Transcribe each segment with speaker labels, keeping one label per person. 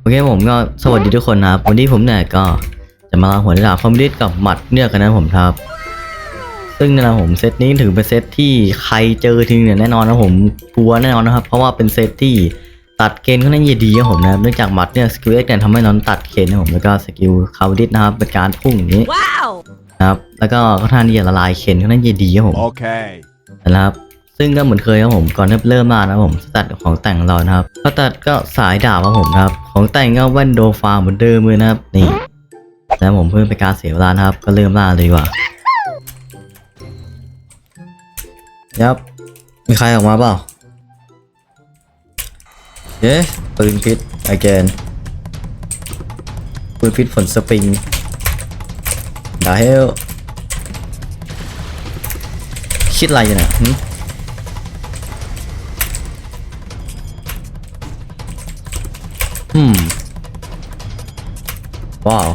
Speaker 1: โอเคผมก็สวัสดีทุกคนนะครับ วันนี้ผมเนี่ยก็จะมาลาหัวดาบคอมมิวนิสต์กับหมัดเนี่ยกันนะผมครับ ซึ่งนะครับผมเซตนี้ถือเป็นเซตที่ใครเจอทีเนี่ยแน่นอนนะผมกลัวแน่นอนนะครับ เพราะว่าเป็นเซตที่ตัดเกณฑ์ค่อนข้างจะดีครับผมนะครับเนื่องจากหมัดเนี่ยสกิลเอ็กเนี่ยทำให้น้องตัดเกณฑ์นะผมแล้วก็สกิลคาร์ดิสนะครับเป็นการพุ่งอย่างนี้
Speaker 2: Wow!
Speaker 1: นะครับแล้วก็ค่อนข้างที่จะละลายเกณฑ์ค่อนข้างจะดีครับผม
Speaker 3: Okay.
Speaker 1: นะครับ ซึ่งก็เหมือนเคยครับผมก่อนที่เริ่มมานะครับผมสตัดของแต่งของเรานะครับสตัดก็สายดาบครับผมครับ ของแต่งก็แว่นโดฟาเหมือนเดิมเลยนะครับนี่แล้วผมเพื่อเป็นการเสียเวลานะครับ ก็เริ่มล่าเลยดีกว่ายับมีใครออกมาเปล่าเย้ปืนพิษ again ปืนพิษฝนสปริงดาเฮลคิดอะไรอยู่เนี่ย ว้าว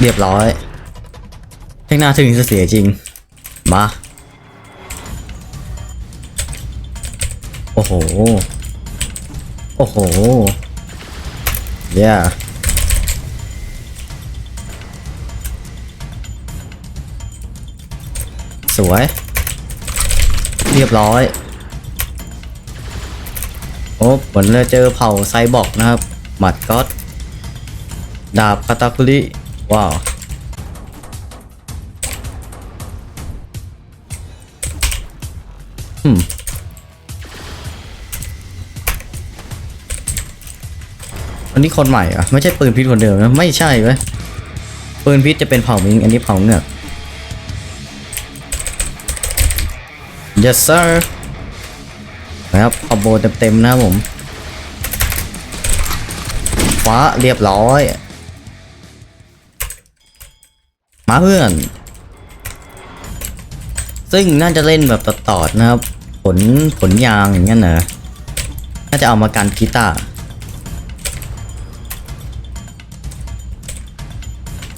Speaker 1: เรียบร้อยเทคหน้าถึงจะเสียจริง มา โอ้โห โอ้โหเย้สวย เรียบร้อย โอ้ผลเลยเจอเผ่าไซบอร์กนะครับ หมัดก็อต ดาบคาตาคุริว้าวอืมอันนี้คนใหม่อะไม่ใช่ปืนพิษคนเดิมนะไม่ใช่เว้ยปืนพิษจะเป็นเผ่ามิงอันนี้เผ่าเงือก yes sir นะครับคอมโบเต็มๆนะผมฟ้าเรียบร้อย มาเพื่อน ซึ่งน่าจะเล่นแบบตอๆนะครับ ผลผลยางอย่างเงี้ยนะน่าจะเอามากันกีตาร์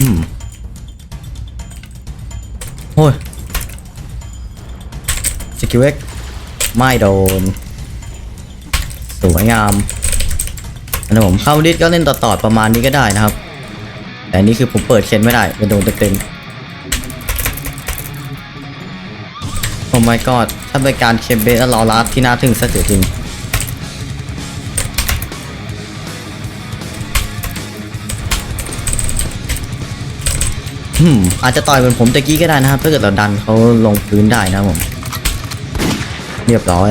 Speaker 1: อืมโอ้ยสกิลเอ็กไม่โดน สวยงามอันนี้ผมเข้าดิสก็เล่นต่อๆประมาณนี้ก็ได้นะครับ แต่นนี้คือผมเปิดเคนไม่ได้จะโดนเต็มๆโอ้ my god ถ้าเป็นการเคนเบสแล้วรอลัดที่น่าทึ่งซะเสียจริงอืมอาจจะต่อยเหมือนผมตะกี้ก็ได้นะครับถ้าเกิดเราดันเขาลงพื้นได้นะผม เรียบร้อย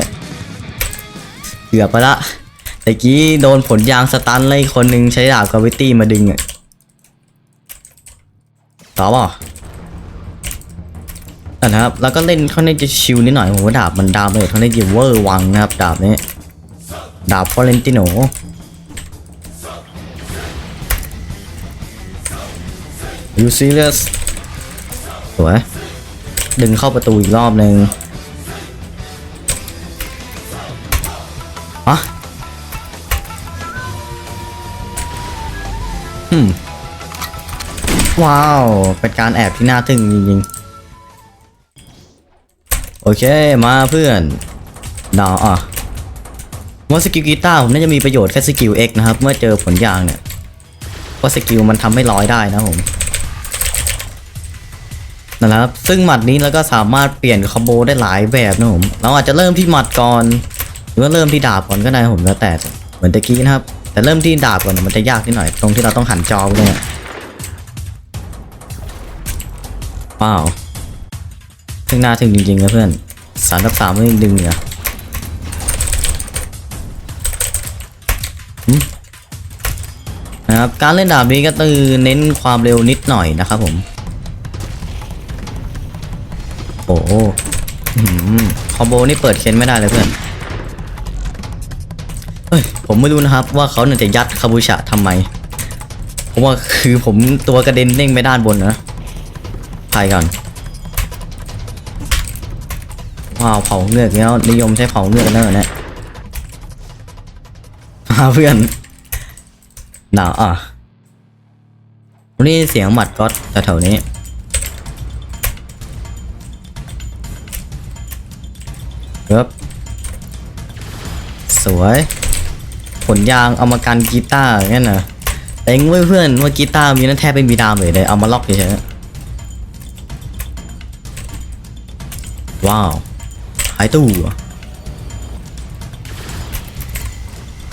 Speaker 1: เกือบไปละตะกี้โดนผลยางสตันเลยคนหนึ่งใช้ดาบกาวิตี้มาดึงอะ ต่อป่ะนะครับ แล้วก็เล่นเขาเน่าจะชิลนิดหน่อยผมว่าดาบมันดาบเลยเขาเน่าจะเวอร์วังนะครับ ดาบนี้ ดาบฟอเรนติโน you serious สวย ดึงเข้าประตูอีกรอบหนึ่งอะอืม ว้าว เป็นการแอบที่น่าทึ่งจริงๆ โอเค มาเพื่อนดาวอะว่าสกิลกีตาร์ผมน่าจะมีประโยชน์แค่สกิล X นะครับ เมื่อเจอผลยางเนี่ยเพราะสกิลมันทำให้ร้อยได้นะผมนะครับ ซึ่งหมัดนี้เราก็สามารถเปลี่ยนคอมโบได้หลายแบบนะผม เราอาจจะเริ่มที่หมัดก่อน หรือว่าเริ่มที่ดาบก่อนก็ได้ผมแล้วแต่ เหมือนตะกี้นะครับ แต่เริ่มที่ดาบก่อนมันจะยากนิดหน่อย ตรงที่เราต้องหันจอไปเลย ว้าวถึงหน้าถึงจริงๆนะเพื่อนสามทับสามไม่ดึงเหรอนะครับการเล่นดาบนี้ก็ตือเน้นความเร็วนิดหน่อยนะครับผม โอ้โหอื้อหือคอมโบนี่เปิดเค้นไม่ได้เลยเพื่อนเฮ้ยผมไม่รู้นะครับว่าเขาเนี่ยจะยัดคาบูชะทำไมผมว่าคือผมตัวกระเด็นเด้งไปด้านบนนะ ครก่อนว้าวเผาเงือกแล้วนิยมใช้เผาเงือกกันแล้วเนี่ยมาเพื่อนหนาวอะวันนี้เสียงหมัดก๊อตแถวๆนี้ครับสวยผลยางเอามากันกีตาร์งนั้นนะแต่ยังไม่เพื่อนว่ากีตาร์มีนั่นแทบไม่มีดามเลยเลยเอามาล็อกเฉยๆ ว้าวหายตู้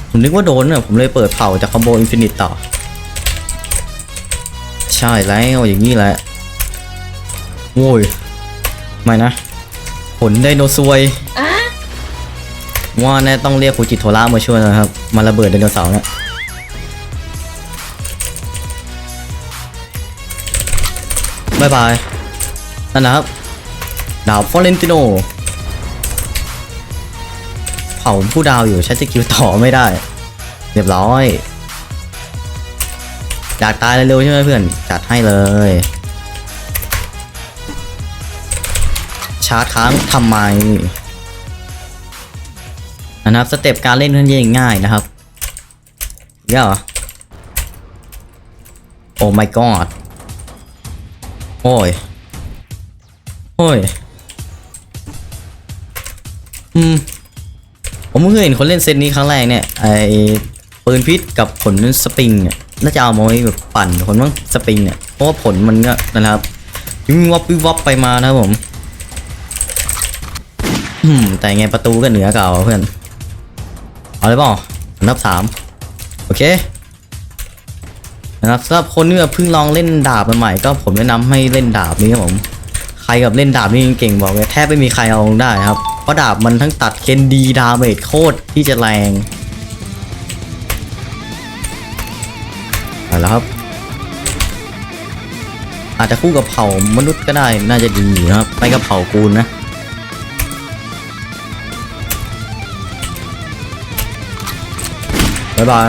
Speaker 1: ผมนึกว่าโดนเนี่ยผมเลยเปิดเผาจากคอมโบอินฟินิตต่อ ใช่แล้วอย่างนี้แหละโว้ยไม่นะ ผลไดโนซวยว่าแน่ต้องเรียกฟูจิโทระมาช่วยนะครับ มาระเบิดไดโนเสาร์เนี่ยบายบาย นั่นนะครับ ดาวฟอเรนติโนเผาผู้ดาวอยู่ใช้สกิลต่อไม่ได้ เรียบร้อยอยากตายเร็วๆใช่ไหมเพื่อน จัดให้เลย ชาร์จค้างทำไมนะครับสเต็ปการเล่นค่อนงง่ายนะครับเยอะโอ้ my god โอ้ย โอ้ย อืม ผมเพิ่งเห็นคนเล่นเซตนี้ครั้งแรกเนี่ย ไอปืนพิษกับผลสปริงเนี่ยน่าจะเอามาไว้แบบปั่นคนบ้งสปริงเนี่ยเพราะว่าผลมันก็นะครับวิ่งวับวิงวับไปมานะครับผมแต่ไงประตูก็เหนือเก่าเพื่อน เอาเลยเปล่าอันดับสามโอเคนะครับสำหรับคนที่เพิ่งลองเล่นดาบใหม่ๆก็ผมแนะนำให้เล่นดาบนี้ครับผม ใครกับเล่นดาบนี่เก่งบอกเลยแทบไม่มีใครเอาลงได้ครับ เพราะดาบมันทั้งตัดเคนดีดาเมจโคตรที่จะแรงเอาละครับ อาจจะคู่กับเผ่ามนุษย์ก็ได้น่าจะดีอยู่นะครับไม่กับเผ่ากูลนะบ๊ายบาย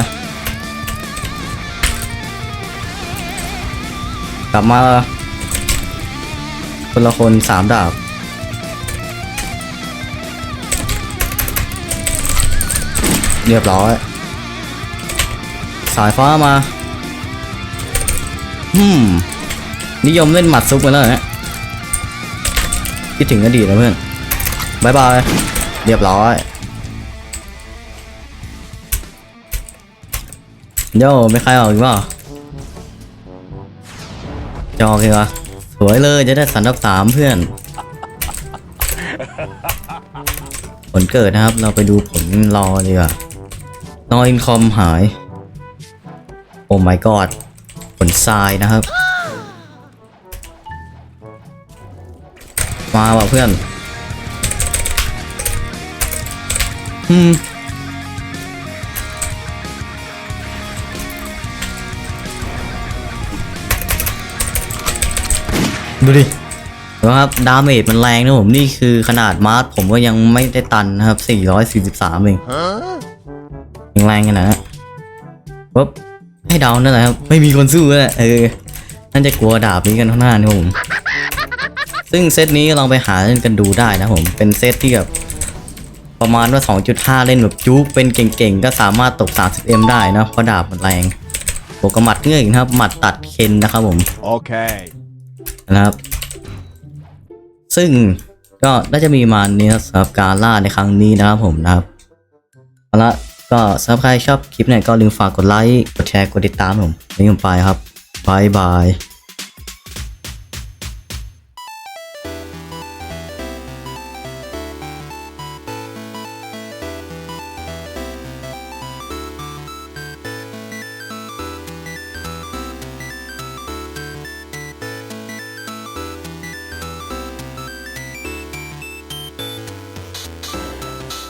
Speaker 1: กลับมา คนละคนสามดาบ เรียบร้อย สายฟ้ามาอืมนิยมเล่นหมัดซุกมาแล้วนะคิดถึงอดีตนะเพื่อนบายบาย เรียบร้อยโย่ไม่ใครออกอีกเปล่าจอเลยวะส วยเลยจะได้สันดับสามเพื่อน ผลเกิดนะครับ เราไปดูผลรอดีกว่ารออินคอมหาย โอ้ my god ผลทรายนะครับ มาว่ะเพื่อน อืม ดูดินะครับดาเมจมันแรงนะผมนี่คือขนาดมาร์สผมก็ยังไม่ได้ตันนะครับ 443เองยังแรงขนาดนั้นปุ๊บให้เดานั่นแหละครับ ไม่มีคนสู้แล้วแหละเออน่าจะกลัวดาบนี้กันเท่านั้นนะผม ซึ่งเซตนี้ลองไปหาเล่นกันดูได้นะผม เป็นเซตที่แบบประมาณว่า 2.5 เล่นแบบจุกเป็นเก่งๆ ก็สามารถตก 30m ได้นะเพราะดาบมันแรงบวกกับหมัดเงื่อยอีกนะครับหมัดตัดเคนนะครับผม
Speaker 2: Okay.
Speaker 1: นะครับ ซึ่งก็น่าจะมีมาเนี้สำหรับการล่าในครั้งนี้นะครับผมนะครับเอาละก็สำหรับใครชอบคลิปเนี่ยก็ลืมฝากกดไลค์กดแชร์กดติดตามผมนี่ผมไปครับบายบาย